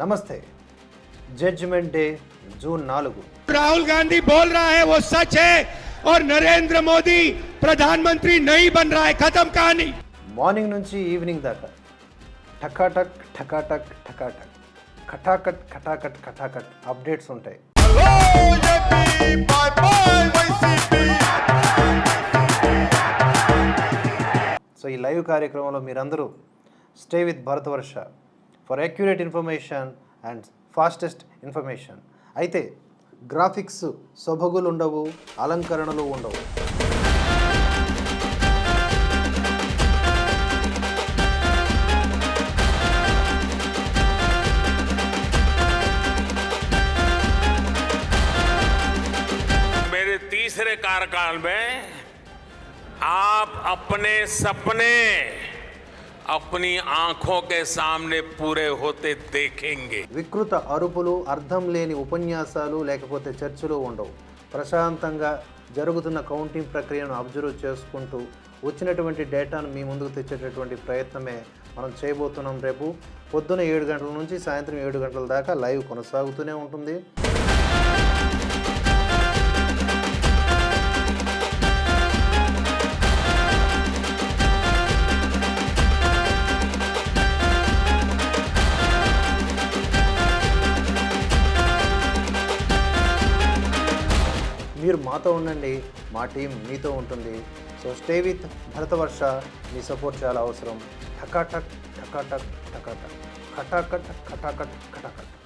నమస్తే. Judgement day June నాలుగు. రాహుల్ గాంధీ బోల్ రా హై సచ్ హై. నరేంద్ర మోదీ ప్రధానమంత్రి నహీ బన్ రా ఖతమ్ మార్నింగ్ నుంచి ఈవినింగ్ దాకా. ఠకాటక్ ఠకాటక్ ఠకాటక్ కటాకట్ కటాకట్ కటాకట్ అప్డేట్స్ ఉంటాయి. సో ఈ లైవ్ కార్యక్రమంలో మీరందరూ stay with Bharatavarsha for accurate information and fastest information అయితే గ్రాఫిక్స్ సొబగులు ఉండవు అలంకరణలు ఉండవు मेरे तीसरे कार्यकाल में आप अपने सपने अपनी आंखों के सामने पूरे होते देखेंगे వికృత అరుపులు అర్థం లేని ఉపన్యాసాలు లేకపోతే చర్చలు ఉండవు ప్రశాంతంగా జరుగుతున్న కౌంటింగ్ ప్రక్రియను అబ్జర్వ్ చేసుకుంటూ వచ్చినటువంటి డేటాను మీ ముందుకు తెచ్చేటటువంటి ప్రయత్నమే మనం చేయబోతున్నాం రేపు పొద్దున ఏడు గంటల నుంచి సాయంత్రం ఏడు గంటల దాకా లైవ్ కొనసాగుతూనే ఉంటుంది మీరు మాతో ఉండండి మా టీం మీతో ఉంటుంది. సో స్టే విత్ భరతవర్ష మీ సపోర్ట్ చాలా అవసరం. ఠకాటక్ ఠకాటక్ ఠకాటక్ ఖటాకట్ ఖటాకట్ ఖటాకట్